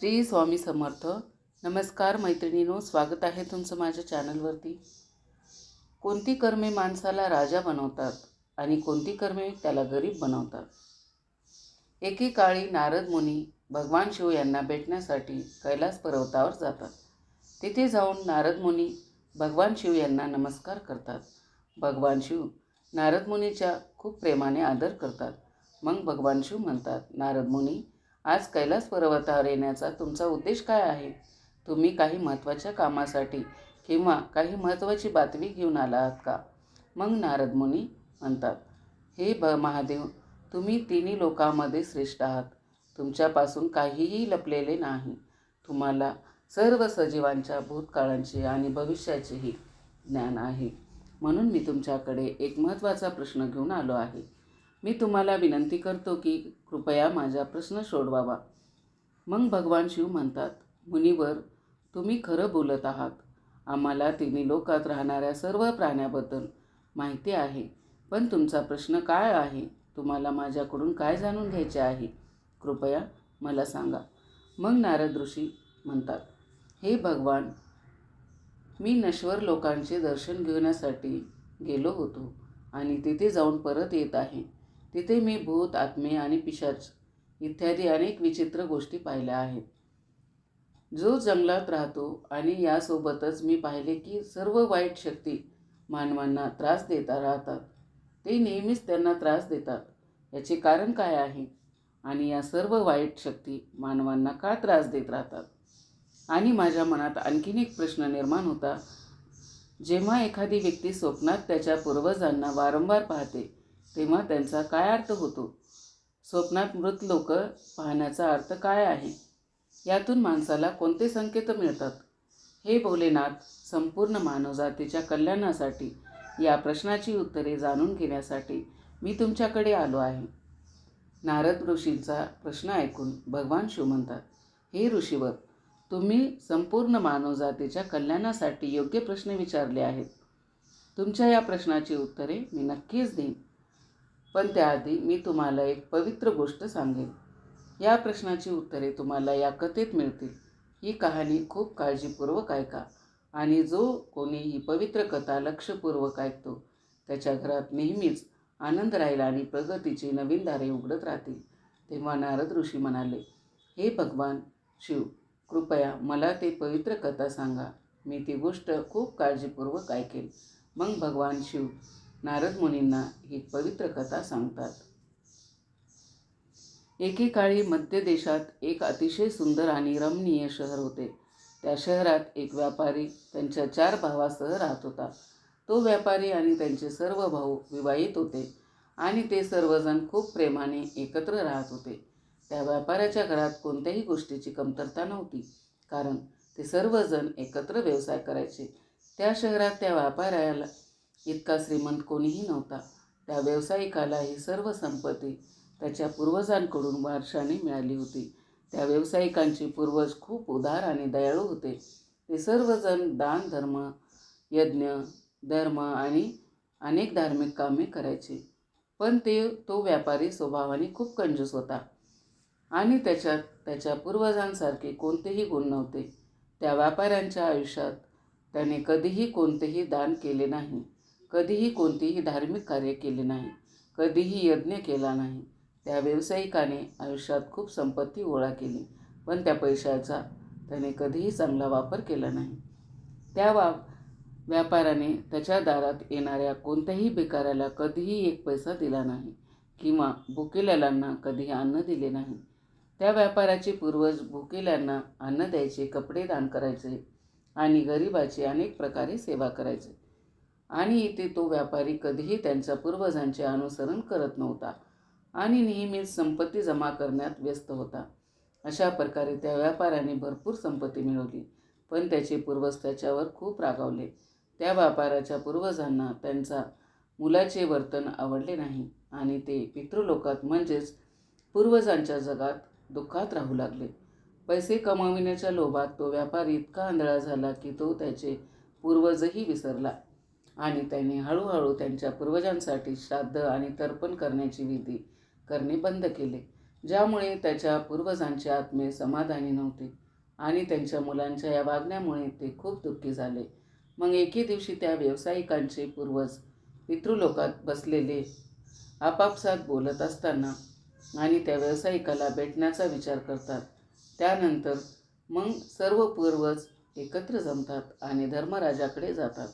श्री स्वामी समर्थ. नमस्कार मैत्रिणीनो स्वागत आहे तुमचं माझ्या चॅनलवरती. कोणती कर्मे माणसाला राजा बनवतात आणि कोणती कर्मे त्याला गरीब बनवतात? एकेकाळी नारद मुनी भगवान शिव यांना भेटण्यासाठी कैलास पर्वतावर जातात. तिथे जाऊन नारद मुनी भगवान शिव यांना नमस्कार करतात. भगवान शिव नारद मुनीच्या खूप प्रेमाने आदर करतात. मग भगवान शिव म्हणतात नारद मुनी आज कैलास पर्वतावर येण्याचा तुमचा उद्देश काय आहे? तुम्ही काही महत्त्वाच्या कामासाठी किंवा काही महत्त्वाची बातमी घेऊन आला आहात का? मग नारद मुनी म्हणतात हे ब महादेव तुम्ही तिन्ही लोकांमध्ये श्रेष्ठ आहात. तुमच्यापासून काहीही लपलेले नाही. तुम्हाला सर्व सजीवांच्या भूतकाळांचे आणि भविष्याचेही ज्ञान आहे. म्हणून मी तुमच्याकडे एक महत्त्वाचा प्रश्न घेऊन आलो आहे. मी तुम्हाला विनंती करतो की कृपया माझा प्रश्न सोडवावा. मग भगवान शिव म्हणतात मुनीवर तुम्ही खरं बोलत आहात. आम्हाला तिन्ही लोकात राहणाऱ्या सर्व प्राण्याबद्दल माहिती आहे. पण तुमचा प्रश्न काय आहे? तुम्हाला माझ्याकडून काय जाणून घ्यायचे आहे? कृपया मला सांगा. मग नारद ऋषी म्हणतात हे भगवान मी नश्वर लोकांचे दर्शन घेण्यासाठी गेलो होतो आणि तिथे जाऊन परत येत आहे. तिथे मी भूत आत्मे आणि पिशाच इत्यादी अनेक विचित्र गोष्टी पाहिल्या आहेत. जो जंगलात राहतो आणि यासोबतच मी पाहिले की सर्व वाईट शक्ती मानवांना त्रास देता राहतात. ते नेहमीच त्यांना त्रास देतात. याचे कारण काय आहे? आणि या सर्व वाईट शक्ती मानवांना का त्रास देत राहतात? आणि माझ्या मनात आणखीन एक प्रश्न निर्माण होता. जेव्हा एखादी व्यक्ती स्वप्नात त्याच्या पूर्वजांना वारंवार पाहते तेव्हा त्यांचा काय अर्थ होतो? स्वप्नात मृत लोक पाहण्याचा अर्थ काय आहे? यातून माणसाला कोणते संकेत मिळतात? हे भोलेनाथ संपूर्ण मानवजातीच्या कल्याणासाठी या प्रश्नाची उत्तरे जाणून घेण्यासाठी मी तुमच्याकडे आलो आहे. नारद ऋषींचा प्रश्न ऐकून भगवान शिव म्हणतात हे ऋषीवर तुम्ही संपूर्ण मानवजातीच्या कल्याणासाठी योग्य प्रश्न विचारले आहेत. तुमच्या या प्रश्नाची उत्तरे मी नक्कीच देईन. पण त्याआधी मी तुम्हाला एक पवित्र गोष्ट सांगेन. या प्रश्नाची उत्तरे तुम्हाला या कथेत मिळतील. ही कहाणी खूप काळजीपूर्वक ऐका आणि जो कोणी ही पवित्र कथा लक्षपूर्वक ऐकतो त्याच्या घरात नेहमीच आनंद राहील आणि प्रगतीची नवीन दारे उघडत राहतील तेव्हा नारद ऋषी म्हणाले हे भगवान शिव कृपया मला ते पवित्र कथा सांगा. मी ती गोष्ट खूप काळजीपूर्वक ऐकेन. मग भगवान शिव नारद मुनींना ही पवित्र कथा सांगतात. एकेकाळी मध्य देशात एक अतिशय सुंदर आणि रमणीय शहर होते. त्या शहरात एक व्यापारी त्यांच्या चार भावासह राहत होता. तो व्यापारी आणि त्यांचे सर्व भाऊ विवाहित होते आणि ते सर्वजण खूप प्रेमाने एकत्र राहत होते. त्या व्यापाऱ्याच्या घरात कोणत्याही गोष्टीची कमतरता नव्हती कारण ते सर्वजण एकत्र व्यवसाय करायचे. त्या शहरात त्या व्यापाऱ्याला इतका श्रीमंत कोणीही नव्हता. त्या व्यावसायिकाला ही सर्व संपत्ती त्याच्या पूर्वजांकडून वारशाने मिळाली होती. त्या व्यावसायिकांचे पूर्वज खूप उदार आणि दयाळू होते. ते सर्वजण दान धर्म यज्ञ धर्म आणि अनेक धार्मिक कामे करायचे. पण ते तो व्यापारी स्वभावाने खूप कंजूस होता आणि त्याच्यात त्याच्या पूर्वजांसारखे कोणतेही गुण नव्हते. त्या व्यापाऱ्यांच्या आयुष्यात त्याने कधीही कोणतेही दान केले नाही. कधीही कोणतेही धार्मिक कार्य केले नाही कधीही यज्ञ केला नाही. त्या व्यावसायिकाने आयुष्यात खूप संपत्ती गोळा केली पण त्या पैशाचा त्याने कधीही चांगला वापर केला नाही. त्या वा व्यापाराने त्याच्या दारात येणाऱ्या कोणत्याही भिकाऱ्याला कधीही एक पैसा दिला नाही किंवा भुकेल्यालांना कधीही अन्न दिले नाही. त्या व्यापाराचे पूर्वज भुकेल्यांना अन्न द्यायचे कपडे दान करायचे आणि गरिबाची अनेक प्रकारे सेवा करायचे. आणि इथे तो व्यापारी कधीही त्यांच्या पूर्वजांचे अनुसरण करत नव्हता. आणि नेहमीच संपत्ती जमा करण्यात व्यस्त होता. अशा प्रकारे त्या व्यापाऱ्याने भरपूर संपत्ती मिळवली पण त्याचे पूर्वज त्याच्यावर खूप रागावले. त्या व्यापाराच्या पूर्वजांना त्यांचा मुलाचे वर्तन आवडले नाही आणि ते पितृलोकात म्हणजेच पूर्वजांच्या जगात दुःखात राहू लागले. पैसे कमाविण्याच्या लोभात तो व्यापारी इतका आंधळा झाला की तो त्याचे पूर्वजही विसरला. आणि त्यांनी हळूहळू त्यांच्या पूर्वजांसाठी श्राद्ध आणि तर्पण करण्याची विधी करणे बंद केले ज्यामुळे त्याच्या पूर्वजांचे आत्मे समाधानी नव्हते आणि त्यांच्या मुलांच्या या वागण्यामुळे ते खूप दुःखी झाले. मग एके दिवशी त्या व्यावसायिकांचे पूर्वज पितृलोकात बसलेले आपापसात बोलत असताना आणि त्या व्यावसायिकाला भेटण्याचा विचार करतात. त्यानंतर मग सर्व पूर्वज एकत्र जमतात आणि धर्मराजाकडे जातात.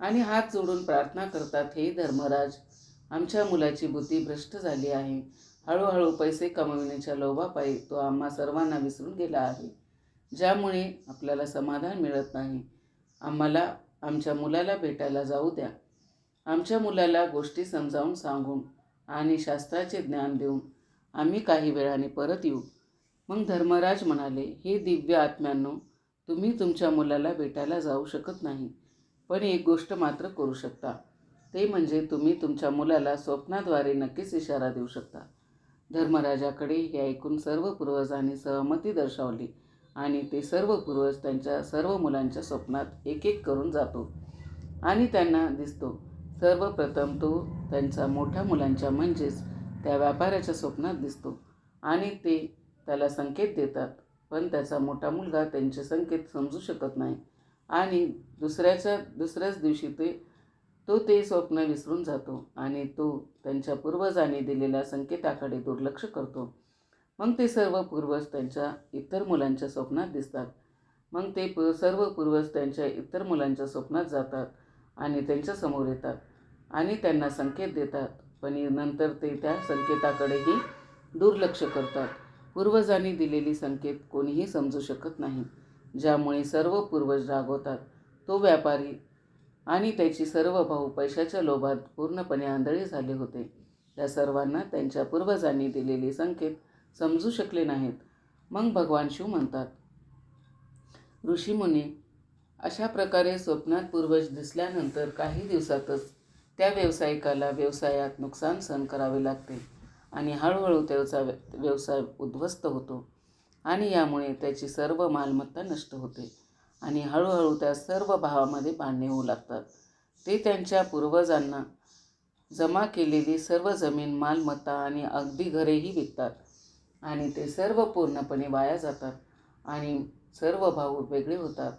आणि हात जोडून प्रार्थना करतात हे धर्मराज आमच्या मुलाची बुद्धी भ्रष्ट झाली आहे. हळूहळू पैसे कमविण्याच्या लोभापायी तो आम्हा सर्वांना विसरून गेला आहे. ज्यामुळे आपल्याला समाधान मिळत नाही. आम्हाला आमच्या मुलाला भेटायला जाऊ द्या. आमच्या मुलाला गोष्टी समजावून सांगून आणि शास्त्राचे ज्ञान देऊन आम्ही काही वेळाने परत येऊ. मग धर्मराज म्हणाले हे दिव्य आत्म्यांनो तुम्ही तुमच्या मुलाला भेटायला जाऊ शकत नाही. पण एक गोष्ट मात्र करू शकता. ते म्हणजे तुम्ही तुमच्या मुलाला स्वप्नाद्वारे नक्कीच इशारा देऊ शकता. धर्मराजाकडे हे ऐकून सर्व पूर्वजांनी सहमती दर्शवली आणि ते सर्व पूर्वज त्यांच्या सर्व मुलांच्या स्वप्नात एक एक करून जातो आणि त्यांना दिसतो. सर्वप्रथम तो त्यांच्या मोठ्या मुलांच्या म्हणजेच त्या व्यापाऱ्याच्या स्वप्नात दिसतो आणि ते त्याला संकेत देतात. पण त्याचा मोठा मुलगा त्यांचे संकेत समजू शकत नाही. आणि दुसऱ्याच्या दुसऱ्याच दिवशी ते तो ते स्वप्न विसरून जातो आणि तो त्यांच्या पूर्वजांनी दिलेल्या संकेताकडे दुर्लक्ष करतो. मग ते सर्व पूर्वज त्यांच्या इतर मुलांच्या स्वप्नात दिसतात. मग ते प सर्व पूर्वज त्यांच्या इतर मुलांच्या स्वप्नात जातात आणि त्यांच्यासमोर येतात आणि त्यांना संकेत देतात. पण नंतर ते त्या संकेताकडेही दुर्लक्ष करतात. पूर्वजांनी दिलेली संकेत कोणीही समजू शकत नाही. ज्यामुळे सर्व पूर्वज रागवतात. तो व्यापारी आणि त्याची सर्व भाऊ पैशाच्या लोभात पूर्णपणे आंधळी झाले होते. त्या सर्वांना त्यांच्या पूर्वजांनी दिलेले संकेत समजू शकले नाहीत. मग भगवान शिव म्हणतात ऋषीमुनी अशा प्रकारे स्वप्नात पूर्वज दिसल्यानंतर काही दिवसातच त्या व्यावसायिकाला व्यवसायात नुकसान सहन करावे लागते आणि हळूहळू त्याचा व्यवसाय उद्ध्वस्त होतो. आणि यामुळे त्याची सर्व मालमत्ता नष्ट होते. आणि हळूहळू त्या सर्व भावामध्ये भांडणे होऊ लागतात. ते त्यांच्या पूर्वजांना जमा केलेली सर्व जमीन मालमत्ता आणि अगदी घरेही विकतात. आणि ते सर्व पूर्णपणे वाया जातात आणि सर्व भाऊ वेगळे होतात.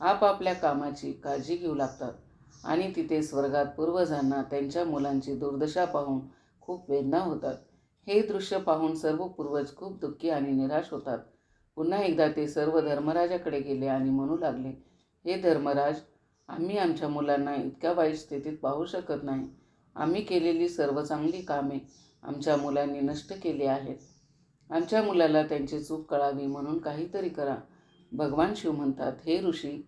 आपापल्या कामाची काळजी घेऊ लागतात. आणि तिथे स्वर्गात पूर्वजांना त्यांच्या मुलांची दुर्दशा पाहून खूप वेदना होतात. हे दृश्य पाहून सर्व पूर्वज खूप दुःखी आणि निराश होतात. पुन्हा एकदा ते सर्व धर्मराजाकडे गेले आणि म्हणू लागले हे धर्मराज आम्ही आमच्या मुलांना इतक्या वाईट स्थितीत पाहू शकत नाही. आम्ही केलेली सर्व चांगली कामे आमच्या मुलांनी नष्ट केली आहेत. आमच्या मुलाला त्यांची चूक कळावी म्हणून काहीतरी करा. भगवान शिव म्हणतात हे ऋषी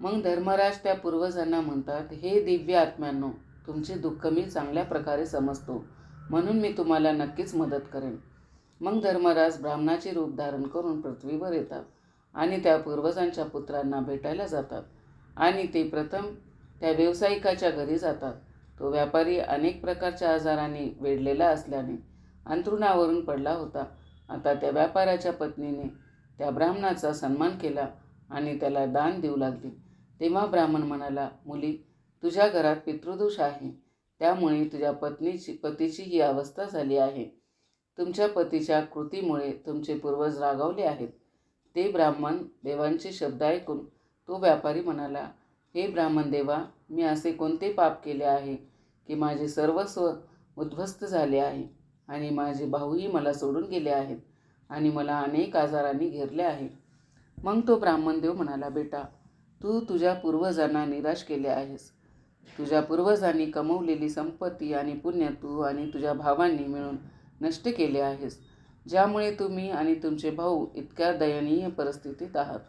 मग धर्मराज त्या पूर्वजांना म्हणतात हे दिव्य आत्म्यांनो तुमचे दुःख मी चांगल्या प्रकारे समजतो. म्हणून मी तुम्हाला नक्कीच मदत करेन. मग धर्मराज ब्राह्मणाचे रूप धारण करून पृथ्वीवर येतात आणि त्या पूर्वजांच्या पुत्रांना भेटायला जातात. आणि ते प्रथम त्या व्यावसायिकाच्या घरी जातात. तो व्यापारी अनेक प्रकारच्या आजाराने वेढलेला असल्याने अंथरुणावरून पडला होता. आता त्या व्यापाऱ्याच्या पत्नीने त्या ब्राह्मणाचा सन्मान केला आणि त्याला दान देऊ लागली. तेव्हा ब्राह्मण म्हणाला मुली तुझ्या घरात पितृदोष आहे. त्यामुळे तुझ्या पत्नीची पतीची ही अवस्था झाली आहे. तुमच्या पतीच्या कृतीमुळे तुमचे पूर्वज रागावले आहेत. ते ब्राह्मण देवांचे शब्द ऐकून तो व्यापारी म्हणाला हे ब्राह्मण देवा मी असे कोणते पाप केले आहे की माझे सर्वस्व उद्ध्वस्त झाले आहे आणि माझे भाऊही मला सोडून गेले आहेत आणि मला अनेक आजारांनी घेरले आहे? मग तो ब्राह्मण देव म्हणाला बेटा तू तुझ्या पूर्वजांना निराश केले आहेस. तुझ्या पूर्वजांनी कमवलेली संपत्ती आणि पुण्य तू आणि तुझ्या भावांनी मिळून नष्ट केले आहेस. ज्यामुळे तुम्ही आणि तुमचे भाऊ इतक्या दयनीय परिस्थितीत आहात.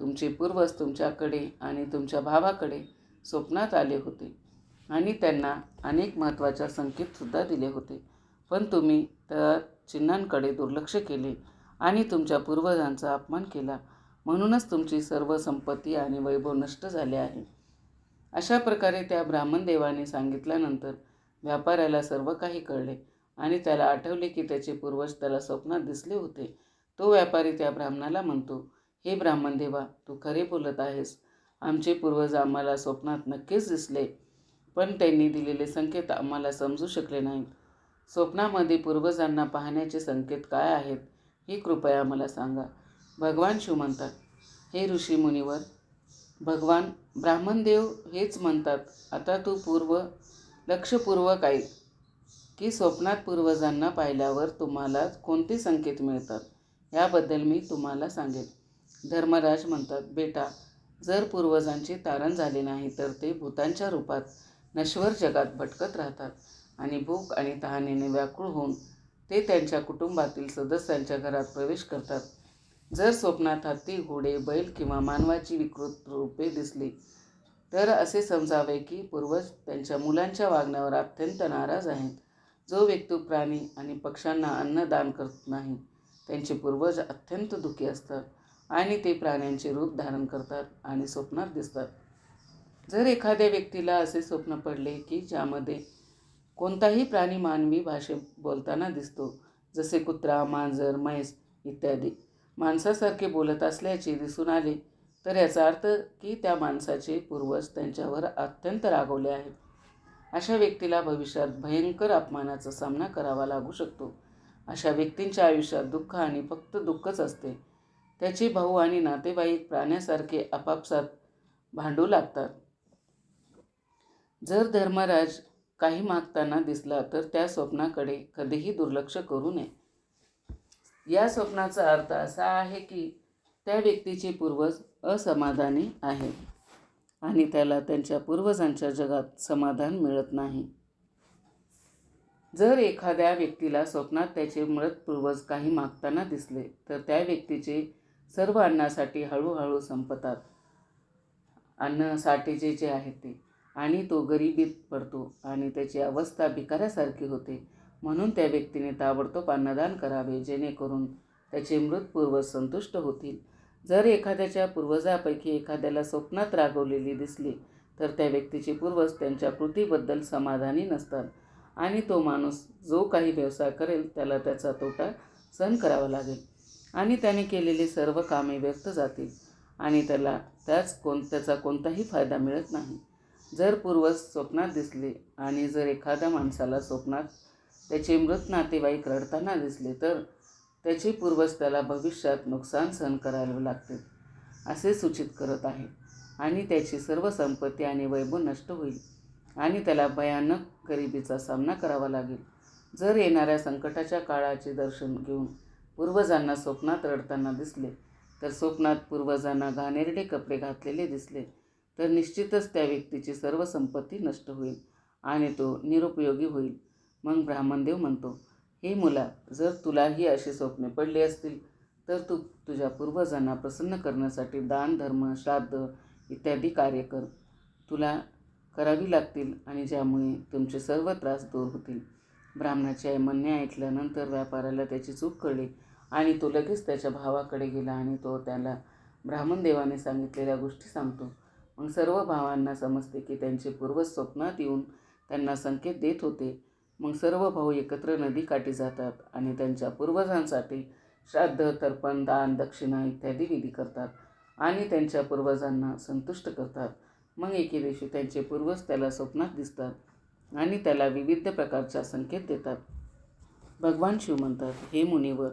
तुमचे पूर्वज तुमच्याकडे आणि तुमच्या भावाकडे स्वप्नात आले होते आणि त्यांना अनेक महत्त्वाच्या संकेतसुद्धा दिले होते. पण तुम्ही त्या चिन्हांकडे दुर्लक्ष केले आणि तुमच्या पूर्वजांचा अपमान केला. म्हणूनच तुमची सर्व संपत्ती आणि वैभव नष्ट झाले आहे. अशा प्रकारे त्या ब्राह्मण देवाने सांगितल्यानंतर व्यापाऱ्याला सर्व काही कळले आणि त्याला आठवले की त्याचे पूर्वज त्याला स्वप्नात दिसले होते. तो व्यापारी त्या ब्राह्मणाला म्हणतो हे ब्राह्मण देवा तू खरे बोलत आहेस. आमचे पूर्वज आम्हाला स्वप्नात नक्कीच दिसले पण त्यांनी दिलेले संकेत आम्हाला समजू शकले नाहीत. स्वप्नामध्ये पूर्वजांना पाहण्याचे संकेत काय आहेत हे कृपया मला सांगा. भगवान शिव म्हणतात हे ऋषी मुनिवर भगवान ब्राह्मणदेव हेच म्हणतात. आता तू पूर्व लक्षपूर्वक ऐक की स्वप्नात पूर्वजांना पाहिल्यावर तुम्हाला कोणते संकेत मिळतात? याबद्दल मी तुम्हाला सांगेन. धर्मराज म्हणतात बेटा जर पूर्वजांचे तारण झाले नाही तर ते भूतांच्या रूपात नश्वर जगात भटकत राहतात आणि भूक आणि तहानेने व्याकुळ होऊन ते त्यांच्या कुटुंबातील सदस्यांच्या घरात प्रवेश करतात. जर स्वप्नात हत्ती घोडे बैल किंवा मानवाची विकृत रूपे दिसली तर असे समजावे की पूर्वज त्यांच्या मुलांच्या वागण्यावर अत्यंत नाराज आहेत. जो व्यक्ती प्राणी आणि पक्ष्यांना अन्नदान करत नाही त्यांचे पूर्वज अत्यंत दुःखी असतात आणि ते प्राण्यांचे रूप धारण करतात आणि स्वप्नात दिसतात. जर एखाद्या व्यक्तीला असे स्वप्न पडले की ज्यामध्ये कोणताही प्राणी मानवी भाषेत बोलताना दिसतो जसे कुत्रा मांजर म्हैस इत्यादी माणसासारखे बोलत असल्याचे दिसून आले तर याचा अर्थ की त्या माणसाचे पूर्वज त्यांच्यावर अत्यंत रागवले आहेत. अशा व्यक्तीला भविष्यात भयंकर अपमानाचा सामना करावा लागू शकतो. अशा व्यक्तींच्या आयुष्यात दुःख आणि फक्त दुःखच असते. त्याचे भाऊ आणि नातेवाईक प्राण्यासारखे आपापसात भांडू लागतात. जर धर्मराज काही मागताना दिसला तर त्या स्वप्नाकडे कधीही दुर्लक्ष करू नये. या स्वप्नाचा अर्थ असा आहे की त्या व्यक्तीचे पूर्वज असमाधानी आहेत आणि त्याला त्यांच्या पूर्वजांच्या जगात समाधान मिळत नाही. जर एखाद्या व्यक्तीला स्वप्नात त्याचे मृत पूर्वज काही मागताना दिसले तर त्या व्यक्तीचे सर्व अन्नासाठी हळूहळू संपतात. अन्नसाठेचे जे आहे ते. आणि तो गरिबीत पडतो आणि त्याची अवस्था भिकाऱ्यासारखी होते. म्हणून त्या व्यक्तीने ताबडतोब अन्नदान करावे जेणेकरून त्याचे मृत पूर्वज संतुष्ट होतील. जर एखाद्याच्या पूर्वजापैकी एखाद्याला स्वप्नात रागवलेली दिसली तर त्या व्यक्तीचे पूर्वज त्यांच्या कृतीबद्दल समाधानी नसतात आणि तो माणूस जो काही व्यवसाय करेल त्याला त्याचा तोटा सहन करावा लागेल. आणि त्याने केलेली सर्व कामे व्यर्थ जातील आणि त्याला त्याच कोण त्याचा कोणताही फायदा मिळत नाही. जर पूर्वज स्वप्नात दिसले आणि जर एखाद्या माणसाला स्वप्नात त्याचे मृत नातेवाईक रडताना दिसले तर त्याचे पूर्वज त्याला भविष्यात नुकसान सहन करायला लागते असे सूचित करत आहे. आणि त्याची सर्व संपत्ती आणि वैभव नष्ट होईल आणि त्याला भयानक गरिबीचा सामना करावा लागेल. जर येणाऱ्या संकटाच्या काळाचे दर्शन घेऊन पूर्वजांना स्वप्नात रडताना दिसले तर स्वप्नात पूर्वजांना घाणेरडे कपडे घातलेले दिसले तर निश्चितच त्या व्यक्तीची सर्व संपत्ती नष्ट होईल आणि तो निरुपयोगी होईल. मग ब्राह्मणदेव म्हणतो हे मुला जर तुलाही अशी स्वप्ने पडली असतील तर तू तुझ्या पूर्वजांना प्रसन्न करण्यासाठी दान धर्म श्राद्ध इत्यादी कार्य कर. तुला करावी लागतील आणि ज्यामुळे तुमचे सर्व त्रास दूर होतील. ब्राह्मणाचे म्हणणे ऐकल्यानंतर व्यापाऱ्याला त्याची चूक कळली आणि तो लगेच त्याच्या भावाकडे गेला आणि तो त्याला ब्राह्मणदेवाने सांगितलेल्या गोष्टी सांगतो. मग सर्व भावांना समजते की त्यांचे पूर्वज स्वप्नात येऊन त्यांना संकेत देत होते. मग सर्व भाऊ एकत्र नदीकाठी जातात आणि त्यांच्या पूर्वजांसाठी श्राद्ध तर्पण दान दक्षिणा इत्यादी विधी करतात आणि त्यांच्या पूर्वजांना संतुष्ट करतात. मग एके दिवशी त्यांचे पूर्वज त्याला स्वप्नात दिसतात आणि त्याला विविध प्रकारच्या संकेत देतात. भगवान शिव म्हणतात हे मुनीवर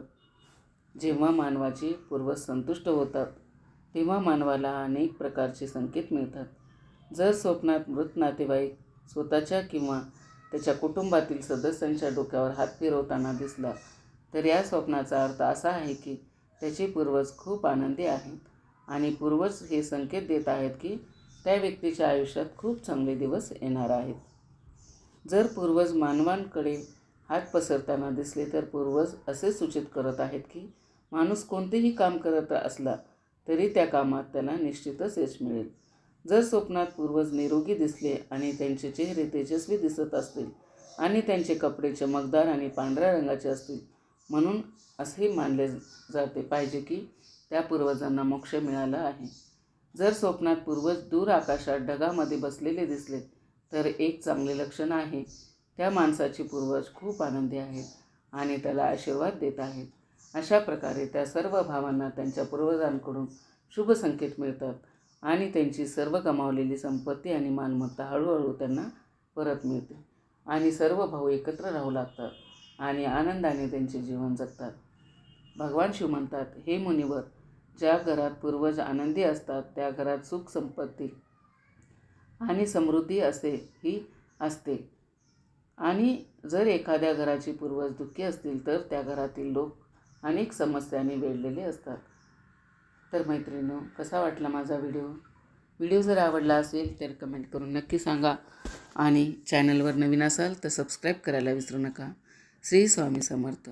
जेव्हा मानवाचे पूर्वज संतुष्ट होतात तेव्हा मानवाला अनेक प्रकारचे संकेत मिळतात. जर स्वप्नात मृत नातेवाईक स्वतःच्या किंवा त्याच्या कुटुंबातील सदस्यांच्या डोक्यावर हात फिरवताना दिसला. तर या स्वप्नाचा अर्थ असा आहे की त्याचे पूर्वज खूप आनंदी आहेत आणि पूर्वज हे संकेत देत आहेत की त्या व्यक्तीच्या आयुष्यात खूप चांगले दिवस येणार आहेत. जर पूर्वज मानवांकडे हात पसरताना दिसले तर पूर्वज असे सूचित करत आहेत की माणूस कोणतेही काम करत असला तरी त्या कामात त्याला निश्चितच यश मिळेल. जर स्वप्नात पूर्वज निरोगी दिसले आणि त्यांचे चेहरे तेजस्वी दिसत असतील आणि त्यांचे कपडे चमकदार आणि पांढऱ्या रंगाचे असतील म्हणून असे मानले जाते पाहिजे की त्या पूर्वजांना मोक्ष मिळाला आहे. जर स्वप्नात पूर्वज दूर आकाशात ढगामध्ये बसलेले दिसले तर एक चांगले लक्षण आहे त्या माणसाचे पूर्वज खूप आनंदी आहेत आणि त्याला आशीर्वाद देत आहेत. अशा प्रकारे त्या सर्व भावांना त्यांच्या पूर्वजांकडून शुभ संकेत मिळतात. आणि त्यांची सर्व गमावलेली संपत्ती आणि मालमत्ता हळूहळू त्यांना परत मिळते. आणि सर्व भाऊ एकत्र राहू लागतात आणि आनंदाने त्यांचे जीवन जगतात. भगवान शिव म्हणतात हे मुनिवर ज्या घरात पूर्वज आनंदी असतात त्या घरात सुख संपत्ती आणि समृद्धी असे ही असते. आणि जर एखाद्या घराची पूर्वज दुःखी असतील तर त्या घरातील लोक अनेक समस्यांनी वेढलेले असतात. तर मैत्रिणीनो कसा वाटला माझा व्हिडिओ? व्हिडिओ जर आवडला असेल तर कमेंट करून नक्की सांगा. आणि चॅनलवर नवीन असाल तर सबस्क्राईब करायला विसरू नका. श्री स्वामी समर्थ.